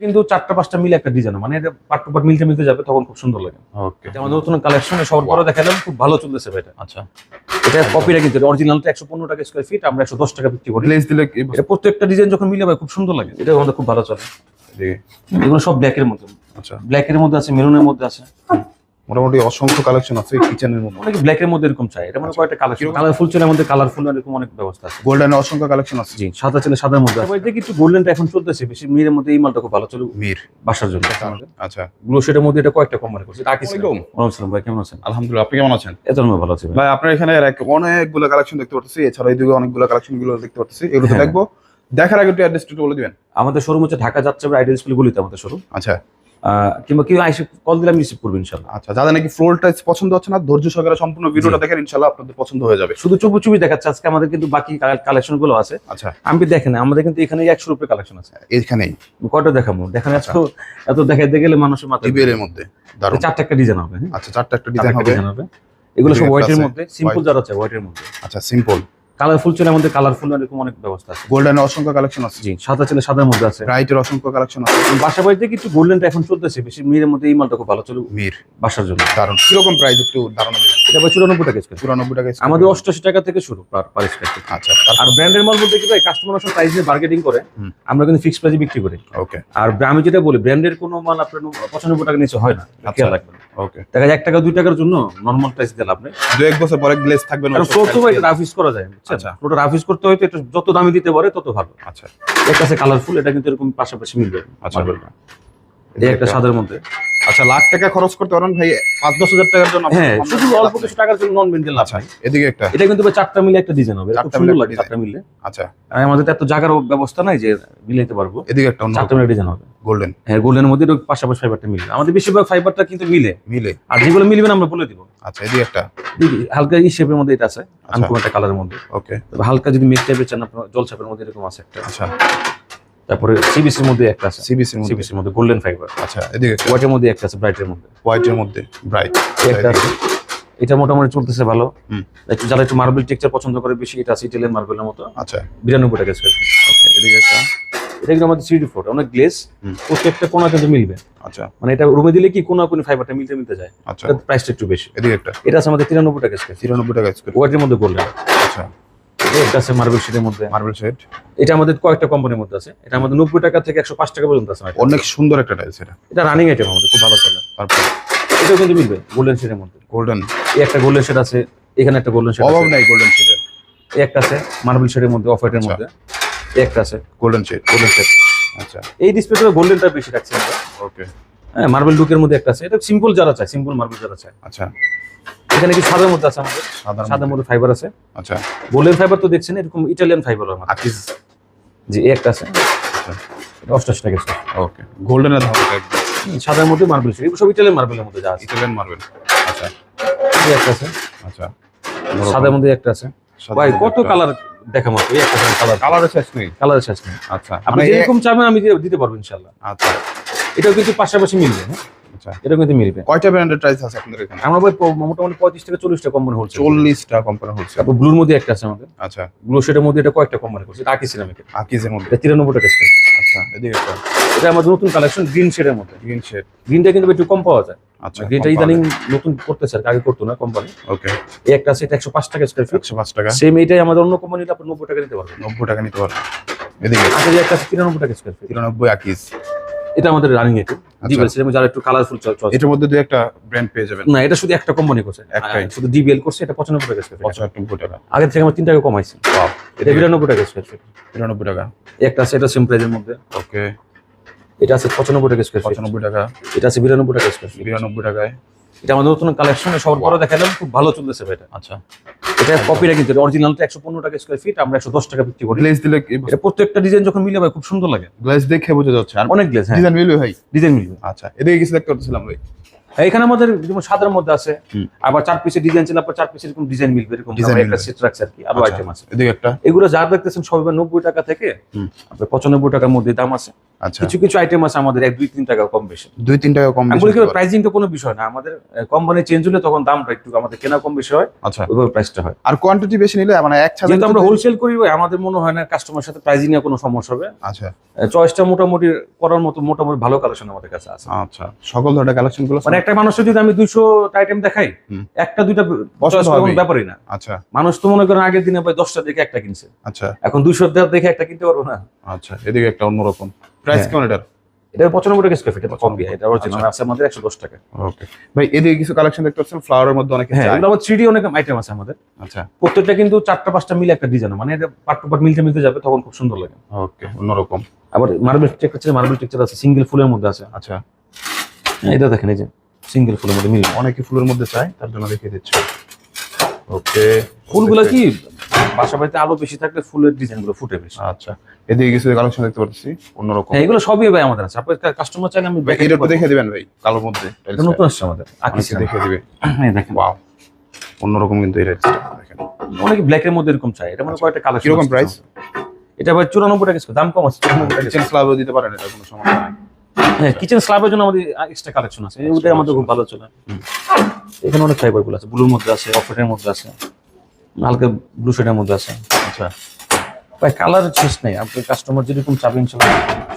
কিন্তু চারটা পাঁচটা মিলে একটা ডিজাইন মানে এটা পার্ট টু পার্ট মিলতে মিলতে যাবে তখন খুব সুন্দর লাগে। ওকে এটা আমাদের নতুন কালেকশনে সবার পরে দেখালাম খুব ভালো চলতেছে এটা। আচ্ছা। এটা কপিটা কিন্তু অরিজিনালটা একশো পনেরো টাকা স্কোয়ার ফিট আমরা একশো দশ টাকা বিক্রি করি। লেস দিলে এটা প্রত্যেকটা ডিজাইন যখন মিলে ভাই খুব সুন্দর লাগে। এটা আমাদের খুব ভালো চলে। যে এগুলো সব ব্ল্যাকের মধ্যে। আচ্ছা। ব্ল্যাকের মধ্যে আছে মেরুনের মধ্যে আছে। মোটামুটি অসংখ্য কালেকশন আছে কিচেনের মধ্যে। অনেকে ব্ল্যাকের মধ্যে এরকম চাই এটা মানে কয়েকটা কালার কালারফুল চলে আমাদের কালারফুল এরকম অনেক ব্যবস্থা আছে। গোল্ডেনের অসংখ্য কালেকশন আছে। জি সাদা ছেলে সাদার মধ্যে আছে। দেখি একটু গোল্ডেনটা এখন চলতেছে। বেশি মেয়ের মধ্যে এই মালটা খুব ভালো চলে মির। বাসার জন্য। আচ্ছা। গ্লো শেডের মধ্যে এটা কয়েকটা কোম্পানি করছে। এটা আকিস ওয়ালাইকুম। ভাই কেমন আছেন? আলহামদুলিল্লাহ আপনি কেমন আছেন? এত আমি ভালো আছি ভাই। আপনার এখানে এক- অনেকগুলো কালেকশন দেখতে পাচ্ছি এছাড়া এইদিকে অনেকগুলো কালেকশনগুলো দেখতে পাচ্ছি এগুলো তো হ্যাঁ। দেখব। দেখার আগে একটু অ্যাড্রেস একটু বলে দিবেন। আমাদের শোরুম হচ্ছে ঢাকা যাচ্ছে আইডিয়া ডিসপ্লে গুলিতে আমাদের শোরুম আচ্ছা। কিংবা কেউ আইসে কল দিলে আমি রিসিভ করব ইনশাল্লাহ। আচ্ছা যাদের নাকি ফ্লোর পছন্দ হচ্ছে না ধৈর্য সহকারে সম্পূর্ণ ভিডিওটা দেখেন ইনশাল্লাহ আপনাদের পছন্দ হয়ে যাবে। শুধু চুপু চুপি দেখাচ্ছে আজকে আমাদের কিন্তু বাকি কালেকশনগুলো আছে। আচ্ছা। আমি দেখেন আমাদের কিন্তু এখানে একশো রুপে কালেকশন আছে। এইখানেই। কয়টা দেখাবো? দেখানে আজকে এত দেখাইতে গেলে মানুষের ডিবিএল এর মধ্যে। চারটা একটা ডিজাইন হবে হ্যাঁ? আচ্ছা চারটা একটা ডিজাইন হবে। এগুলো সব হোয়াইটের মধ্যে সিম্পল যারা আছে হোয়াইটের মধ্যে। আচ্ছা সিম্পল কালারফুল চলে আমাদের কালারফুল এরকম অনেক ব্যবস্থা আছে। গোল্ডেনের অসংখ্য কালেকশন আছে। জি সাদা ছেলে সাদার মধ্যে আছে। ব্রাইটের অসংখ্য কালেকশন আছে। বাসা বাড়িতে কিছু গোল্ডেনটা এখন চলতেছে বেশি মেয়ের মধ্যে এই মালটা খুব ভালো চলে মির বাসার জন্য। দারুণ কীরকম প্রাইস একটু ধারণা দিবেন? এটা ভাই চুরানব্বই টাকা চুরানব্বই টাকা আমাদের। অষ্টাশি টাকা থেকে শুরু পার পার স্কোয়ার ফিট। আচ্ছা আর ব্র্যান্ডের মাল বলতে কি ভাই কাস্টমার সব প্রাইস নিয়ে মার্কেটিং করে আমরা কিন্তু ফিক্স প্রাইসে বিক্রি করি। ওকে আর আমি যেটা বলি ব্র্যান্ডের কোনো মাল আপনার পঁচানব্বই টাকা নিচে হয় না। আচ্ছা। খেয়াল রাখবেন। ওকে দেখা যায় এক টাকা দুই টাকার জন্য নর্মাল প্রাইস দিলে আপনি দু এক বছর পরে গ্লেজ থাকবে না কারণ ফ্লোর তো ভাই রাফ ইউজ করা যায়। বুঝছেন? আচ্ছা। ফ্লোরটা রাফ ইউজ করতে হয়তো এটা যত দামি দিতে পারে তত ভালো। আচ্ছা। এর কাছে কালারফুল এটা কিন্তু এরকম পাশাপাশি মিলবে আচ্ছা। একটা সাদার মধ্যে। আচ্ছা লাখ টাকা খরচ করতে পারেন ভাই পাঁচ দশ হাজার টাকার জন্য হ্যাঁ। শুধু অল্প কিছু টাকার জন্য নন মেনটেন আচ্ছা এদিকে একটা। এটা কিন্তু চারটা মিলে একটা ডিজাইন হবে চারটা মিলে চারটা মিলে। আচ্ছা। আর আমাদের এত জায়গার ব্যবস্থা নাই যে মিলাইতে পারব। এদিকে একটা চারটা মিলে ডিজাইন হবে। গোল্ডেন হ্যাঁ গোল্ডেনের মধ্যে পাশাপাশি ফাইবারটা মিলবে আমাদের বেশিরভাগ ফাইবারটা কিন্তু মিলে। মিলে। আর যেগুলো মিলবে না আমরা বলে দিব। আচ্ছা এদিকে একটা। হালকা এই শেপের মধ্যে এটা আছে আনকম একটা কালারের মধ্যে। ওকে হালকা যদি মেট টাইপের চান আপনার জল ছাপের মধ্যে এরকম আছে একটা। আচ্ছা। তারপরে সিবিসির মধ্যে একটা আছে। সিবিসির মধ্যে। সিবিসির মধ্যে গোল্ডেন ফাইবার আচ্ছা এদিকে হোয়াইটের মধ্যে একটা আছে ব্রাইটের মধ্যে। হোয়াইটের মধ্যে ব্রাইট একটা আছে। এটা মোটামুটি চলতেছে ভালো। একটু যারা একটু মার্বেল টেক্সচার পছন্দ করে বেশি এটা আছে ইটালিয়ান মার্বেলের মতো। আচ্ছা। বিরানব্বই টাকা স্কোয়ার ফিট ওকে এদিকে একটা। এটা কিন্তু আমাদের থ্রি ফোর অনেক গ্লেস। প্রত্যেকটা কোনা কিন্তু মিলবে। আচ্ছা। মানে এটা রুমে দিলে কি কোনা কোন ফাইবারটা মিলতে মিলতে যায়? আচ্ছা। প্রাইসটা একটু বেশি। এদিকে একটা। এটা আছে আমাদের তিরানব্বই টাকা স্কোয়ার ফিট তিরানব্বই টাকা স্কোয়ার হোয়াইটের মধ্যে গোল্ডেন আচ্ছা। এটা আছে মার্বেল মধ্যে। মার্বেল শেড এটা আমাদের কয়েকটা কোম্পানির মধ্যে আছে। এটা আমাদের নব্বই টাকা থেকে একশো পাঁচ টাকা পর্যন্ত আছে। অনেক সুন্দর একটা টাইলস এটা এটা রানিং আইটেম আমাদের খুব ভালো চলে তারপর? এটাও কিন্তু মিলবে গোল্ডেন শেডের মধ্যে। গোল্ডেন এই একটা গোল্ডেন শেড আছে এখানে একটা গোল্ডেন শেড অভাব নাই গোল্ডেন শেডের এই একটা আছে মার্বেল শেডের মধ্যে অফ হোয়াইটের আচ্ছা। মধ্যে। এই একটা আছে গোল্ডেন শেড গোল্ডেন শেড আচ্ছা। এই ডিসপ্লেটা গোল্ডেনটা বেশি রাখছি ওকে হ্যাঁ মার্বেল লুকের মধ্যে একটা আছে। এটা সিম্পল যারা চায় সিম্পল মার্বেল যারা চায়। আচ্ছা। এখানে কি সাদার মধ্যে আছে আমাদের? সাদার মধ্যে। ফাইবার আছে। আচ্ছা। গোল্ডেন ফাইবার তো দেখছেন এরকম ইটালিয়ান ফাইবার আমাদের আকিজ জি একটা আছে। এটা অষ্টাশি টাকা আছে। ওকে গোল্ডেনের ধারণা একদম সাদার মধ্যে মার্বেল এগুলো সব ইটালিয়ান মার্বেলের মধ্যে যা আছে। ইটালিয়ান মার্বেল আচ্ছা। এই একটা আছে। আচ্ছা। সাদার মধ্যে একটা আছে। ভাই কত কালার দেখা মতো একটা কালার কালারের শেষ নেই। কালার শেষ নেই। আচ্ছা। আপনি মানে যেরকম চাবেন আমি দিতে পারব ইনশাল্লাহ। আচ্ছা। এটাও কিন্তু পাশাপাশি মিলবে হ্যাঁ? আচ্ছা। এটাও কিন্তু মিলবে। কয়টা ব্র্যান্ডের আছে আপনাদের এখানে? আমরা ভাই মোটামুটি পঁয়ত্রিশ থেকে চল্লিশটা কোম্পানি হচ্ছে চল্লিশটা কোম্পানি হচ্ছে তারপর ব্লুর মধ্যে একটা আছে আমাদের। আচ্ছা। ব্লু শেডের মধ্যে এটা কয়েকটা কোম্পানি করছে এটা আকি সিরামিকের আকিজের মধ্যে। এটা তিরানব্বই টাকা স্কোয়ার আচ্ছা এদিকে একটা। এটা আমাদের নতুন কালেকশন গ্রিন শেডের মধ্যে। গ্রিন শেড গ্রিনটা কিন্তু একটু কম পাওয়া যায়। আচ্ছা গ্রিনটা ইদানিং নতুন করতেছে আর আগে করতো না কোম্পানি ওকে এই একটা আছে এটা একশো পাঁচ টাকা স্কোয়ার ফিট একশো পাঁচ টাকা। সেম এইটাই আমাদের অন্য কোম্পানি আপনার নব্বই টাকা নিতে পারবেন। নব্বই টাকা নিতে পারবেন। এদিকে। আগে একটা আছে তিরানব্বই টাকা স্কোয়ার ফিট তিরানব্বই আকিজ এটা আমাদের রানিং একটু ডিবিএল ডিবেল যারা একটু কালারফুল চয়েস এটার মধ্যে দুই একটা ব্র্যান্ড পেয়ে যাবেন। না এটা শুধু একটা কোম্পানি করছে। একটাই। শুধু ডিবিএল করছে এটা পঁচানব্বই টাকা স্কোয়ার ফিট পঁচানব্বই টাকা। আগে থেকে আমরা তিন টাকা কমাইছি। এটা বিরানব্বই টাকা স্কোয়ার ফিট তিরানব্বই টাকা। একটা আছে এটা সেম প্রাইজের মধ্যে। ওকে এটা আছে পঁচানব্বই টাকা স্কোয়ার ফিট পঁচানব্বই টাকা। এটা আছে বিরানব্বই টাকা স্কোয়ার ফিট বিরানব্বই টাকায়। এটা আমাদের নতুন কালেকশনে সবার পরে দেখালাম খুব ভালো চলতেছে ভাই এটা। আচ্ছা। এটা কপিটা কিন্তু অরিজিনালটা একশো পনেরো টাকা স্কোয়ার ফিট আমরা একশো দশ টাকা বিক্রি করি। গ্লেজ দিলে এটা প্রত্যেকটা ডিজাইন যখন মিলে ভাই খুব সুন্দর লাগে। গ্লেজ দেখে বোঝা যাচ্ছে। আর অনেক গ্লেজ হ্যাঁ। ডিজাইন মিলবে ভাই? ডিজাইন মিলবে। আচ্ছা এদিকে কিছু দেখতে পাচ্ছিলাম ভাই। হ্যাঁ, এখানে আমাদের যেমন সাদার মধ্যে আছে আবার চার পিসের ডিজাইন ছিল আপনার চার পিসের এরকম ডিজাইন মিলবে এরকম একটা সেট রাখছি আর কি আরও আচ্ছা, আইটেম আছে। এদিকে একটা। এগুলো যা দেখতেছেন সবাই নব্বই টাকা থেকে পঁচানব্বই টাকার মধ্যে দাম আছে। আচ্ছা কিছু কিছু আইটেম আছে আমাদের এক দুই তিন টাকা কম বেশি। দুই তিন টাকা কম বেশি বলি। প্রাইসিংটা কোনো বিষয় না। আমাদের কোম্পানি চেঞ্জ হলে তখন দামটা একটু আমাদের কেনা কম বেশি হয় আচ্ছা। ওইভাবে প্রাইসটা হয়। আর কোয়ান্টিটি বেশি নিলে মানে এক ছাদের যেহেতু আমরা হোলসেল করি আমাদের মনে হয় না কাস্টমার সাথে প্রাইজিং এ কোনো সমস্যা হবে। আচ্ছা। চয়েসটা মোটামুটি করার মতো মোটামুটি ভালো কালেকশন আমাদের কাছে আছে। আচ্ছা সকল ধরনের কালেকশনগুলো মানে একটা মানুষের যদি আমি দুইশো আইটেম দেখাই একটা দুইটা পছন্দ চয়েস করার কোনো ব্যাপারই না। আচ্ছা। মানুষ তো মনে করেন আগের দিনে ভাই দশটা দেখে একটা কিনছে। আচ্ছা। এখন দুইশো দেখে একটা কিনতে পারব না। আচ্ছা এদিকে একটা অন্যরকম। প্রাইস হ্যাঁ। কেমন এটার? এটা পঁচানব্বই টাকা স্কোয়ার ফিট কম দিয়ে এটা অরিজিনাল। আছে আমাদের একশো দশ টাকা। ওকে ভাই এদিকে কিছু কালেকশন দেখতে পাচ্ছেন ফ্লাওয়ারের মধ্যে অনেক হ্যাঁ এগুলো আমার থ্রি অনেক আইটেম আছে আমাদের। আচ্ছা। প্রত্যেকটা কিন্তু চারটা পাঁচটা মিলে একটা ডিজাইন মানে এটা পার্ট টু পার্ট মিলতে মিলতে যাবে তখন খুব সুন্দর লাগে। ওকে অন্যরকম। আবার মার্বেল টেক্সচার মার্বেল টেক্সচার আছে সিঙ্গেল ফুলের মধ্যে আছে। আচ্ছা। হ্যাঁ, এটা দেখেন এই যে সিঙ্গেল ফুলের মধ্যে মিল অনেকে ফুলের মধ্যে চায় তার জন্য দেখিয়ে দিচ্ছি। ওকে। ফুলগুলো কি? বাসা বাড়িতে আলো বেশি থাকলে ফুলের ডিজাইনগুলো ফুটে বেশি। আচ্ছা। এদিকে কিছু কালেকশন দেখতে পাচ্ছি অন্যরকম। হ্যাঁ এগুলো সবই ভাই আমাদের আছে। আপনার কাস্টমার চাইলে আমি এটা একটু দেখে দিবেন ভাই কালোর মধ্যে এটা নতুন আসছে আমাদের আকিস দেখে দিবে। হ্যাঁ দেখেন। ওয়াও অন্যরকম কিন্তু টাইলসটা দেখেন। অনেকে ব্ল্যাক এর মধ্যে এরকম চাই এটা মানে কয়েকটা কালার। কীরকম price? এটা ভাই চুরানব্বই টাকা দাম কম আছে কিচেন স্ল্যাবও দিতে পারেন এটা কোনো সমস্যা নাই। হ্যাঁ কিচেন স্ল্যাবের জন্য আমাদের এক্সট্রা কালেকশন আছে। ওটাই আমাদের খুব ভালো চলে। এখানে অনেক ফাইবারগুলো আছে। ব্লুর মধ্যে আছে অফেটের মধ্যে আছে হালকা ব্লু শেডের মধ্যে আছে। আচ্ছা। ভাই কালার শেষ নেই। আপনি কাস্টমার যেরকম চাবেন ইনশাল্লাহ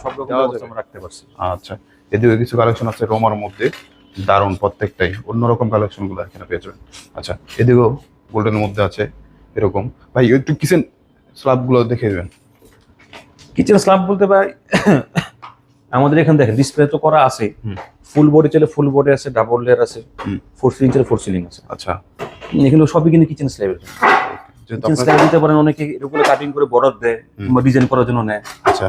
সব রকম ব্যবস্থা আমরা রাখতে পারছি। আচ্ছা। এদিকে কিছু কালেকশন আছে রোমার মধ্যে। দারুণ প্রত্যেকটাই। অন্যরকম কালেকশনগুলো এখানে পেয়ে যাবেন। আচ্ছা এদিকেও গোল্ডেনের মধ্যে আছে এরকম। ভাই একটু কিচেন স্ল্যাবগুলো দেখে দিবেন। কিচেন স্ল্যাব বলতে ভাই আমাদের এখানে দেখেন ডিসপ্লে তো করা আছে। ফুল বডি চলে ফুল বডি আছে ডাবল লেয়ার আছে ফোর সিলিং চলে ফোর সিলিং আছে। আচ্ছা। এখানে সবই কিন্তু কিচেন স্ল্যাবের কিচেন স্ল্যাব দিতে পারেন অনেকে এরকম কাটিং করে বর্ডার দেয় কিংবা ডিজাইন করার জন্য নেয়। আচ্ছা।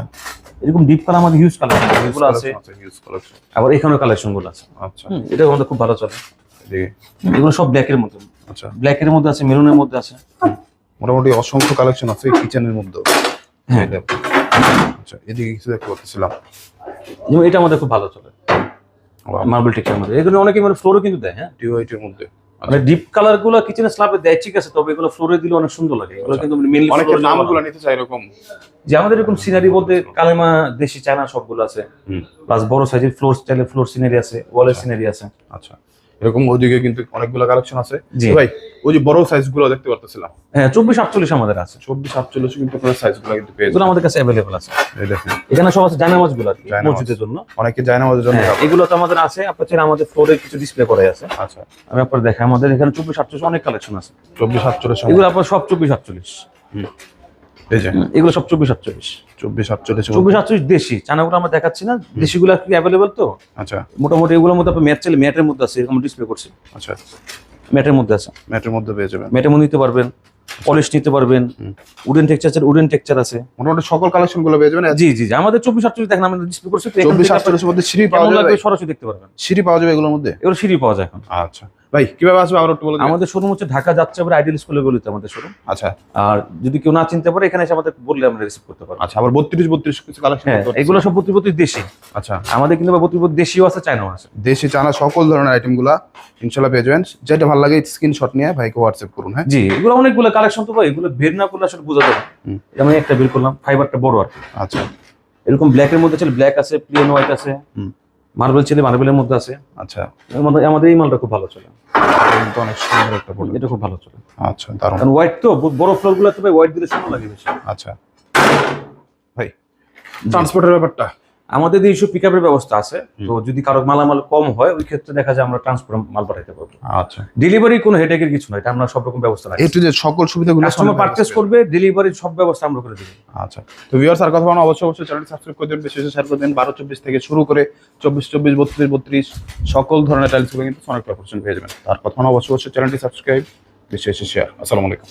এরকম ডিপ কালার আমাদের হিউজ কালার এগুলো আছে। আবার এখানেও কালেকশনগুলো আছে। আচ্ছা। এটা আমাদের খুব ভালো চলে। এগুলো সব ব্ল্যাকের মধ্যে। আচ্ছা। ব্ল্যাকের মধ্যে আছে মেরুনের মধ্যে আছে। মোটামুটি অসংখ্য কালেকশন আছে কিচেনের মধ্যে হ্যাঁ। আচ্ছা এদিকে কিছু দেখতে পাচ্ছিলাম। যেমন এটা আমাদের খুব ভালো চলে। মার্বেল টেক্সচার মধ্যে। এগুলো অনেকে মানে ফ্লোরও কিন্তু দেয় হ্যাঁ? মধ্যে। মানে ডিপ কালারগুলো কিচেনের স্ল্যাবে দেয় ঠিক আছে তবে এগুলো ফ্লোরে দিলে অনেক সুন্দর লাগে। এগুলো কিন্তু মেনলি অনেকের নামগুলো নিতে চাই এরকম। যে আমাদের এরকম সিনারি বলতে কালেমা দেশি চায়না সবগুলো আছে। প্লাস বড় সাইজের ফ্লোর স্টাইলে ফ্লোর সিনারি আছে ওয়ালের সিনারি আছে। আচ্ছা। এরকম ওদিকে কিন্তু অনেকগুলো কালেকশন আছে। ভাই ওই যে বড় সাইজগুলো দেখতে পারতেছিলাম। হ্যাঁ চব্বিশ আটচল্লিশ আমাদের আছে। চব্বিশ সাতচল্লিশ কিন্তু আপনার সাইজগুলো কিন্তু পেয়ে আমাদের কাছে অ্যাভেলেবল আছে। এখানে সব আছে জায়নামাজগুলো জায়নামাজ। মসজিদের জন্য। অনেকে না জন্য হ্যাঁ, এগুলো তো আমাদের আছে আপনার চাইলে আমাদের ফ্লোরে কিছু ডিসপ্লে করে আছে। আচ্ছা। আমি আপনার দেখাই আমাদের এখানে চব্বিশ আটচল্লিশ অনেক কালেকশন আছে। চব্বিশ সাতচল্লিশ এগুলো আপনার সব চব্বিশ আটচল্লিশ। এগুলো সব চব্বিশ সাতচল্লিশ। চব্বিশ সাতচল্লিশ চব্বিশ সাতচল্লিশ দেশি চানাগুলো আমরা দেখাচ্ছি না। দেশিগুলো কি অ্যাভেলেবেল তো? আচ্ছা। মোটামুটি এগুলোর মধ্যে ম্যাট চাইলে ম্যাটের মধ্যে আছে এরকম ডিসপ্লে করছি। আচ্ছা। ম্যাটের মধ্যে আছে। ম্যাটের মধ্যে পেয়ে যাবেন। ম্যাটের মধ্যে নিতে পারবেন। পলিশ নিতে পারবেন। উডেন টেক্সচার উডেন টেক্সচার আছে। মোটামুটি সকল কালেকশনগুলো পেয়ে যাবেন। জি জি জি। আমাদের চব্বিশ আটচল্লিশ দেখেন আমরা ডিসপ্লে করছি তো এখান চব্বিশ থেকে আপনার সাতচল্লিশের মধ্যে সিঁড়ি পাওয়া যাবে? সরাসরি দেখতে পারবেন। সিঁড়ি পাওয়া যাবে এগুলোর মধ্যে? এগুলো সিঁড়ি পাওয়া যায় এখন। আচ্ছা। ভাই কীভাবে আসবে? আবার একটু বলে? আমাদের শোরুম হচ্ছে ঢাকা যাচ্ছে আবার আইডিয়াল স্কুলে বলিতে আমাদের শোরুম আচ্ছা। আর যদি কেউ না চিনতে পারে এখানে এসে আমাদের বললে আমরা রিসিভ করতে পারব। আচ্ছা আবার বত্রিশ বত্রিশ কিছু কালেকশন হ্যাঁ এগুলো সব প্রতিপত্তি দেশি। আচ্ছা। আমাদের কিন্তু প্রতিপত্তি দেশিও আছে চায়নাও আছে। দেশি চানা সকল ধরনের আইটেমগুলা ইনশাল্লাহ পেয়ে যাবেন। যেটা ভালো লাগে স্ক্রিনশট নিয়ে ভাইকে হোয়াটসঅ্যাপ করুন হ্যাঁ? জি এগুলো অনেকগুলো কালেকশন তো ভাই এগুলো বের না করলে আসলে বোঝা যাবে। যেমন একটা বের করলাম ফাইবারটা বড় আর। আচ্ছা। এরকম ব্ল্যাকের মধ্যে ছিল ব্ল্যাক আছে প্লেন হোয়াইট আছে। হুম। মার্বেল ছিল মার্বেলের মধ্যে আছে। আচ্ছা। আমাদের আমাদের এই মালটা খুব ভালো চলে। অনেক সুন্দর একটা প্রোডাক্ট এটা খুব ভালো চলে। আচ্ছা দারুণ। কারণ হোয়াইট তো বড় ফ্লোরগুলো তো ভাই হোয়াইট দিলে সুন্দর লাগে বেশি। আচ্ছা। ভাই ট্রান্সপোর্টের ব্যাপারটা। আমাদের ইস্যু পিক আপের ব্যবস্থা আছে। তো যদি কারও মালামাল কম হয় ওই ক্ষেত্রে দেখা যায় আমরা ট্রান্সপোর্ট মাল পাঠাইতে পারব। আচ্ছা। ডেলিভারি কোনো হেডেকের কিছু নয় এটা আমরা সব রকম ব্যবস্থা রাখি যে সকল সুবিধাগুলো কাস্টমার পারচেস করবে ডেলিভারির সব ব্যবস্থা আমরা করে দেবো। আচ্ছা। তো ভিউয়ার্স আর কথা বলা অবশ্যই অবশ্যই চ্যানেলটি সাবস্ক্রাইব করে দেবেন বেশি বেশি শেয়ার করে দেবেন বারো চব্বিশ থেকে শুরু করে চব্বিশ চব্বিশ বত্রিশ বত্রিশ সকল ধরনের টাইলস কিন্তু অনেক পারসেন্ট পেয়ে যাবেন। আর কথা বলা অবশ্যই অবশ্যই চ্যানেলটি সাবস্ক্রাইব বেশি বেশি শেয়ার আসসালামু আলাইকুম।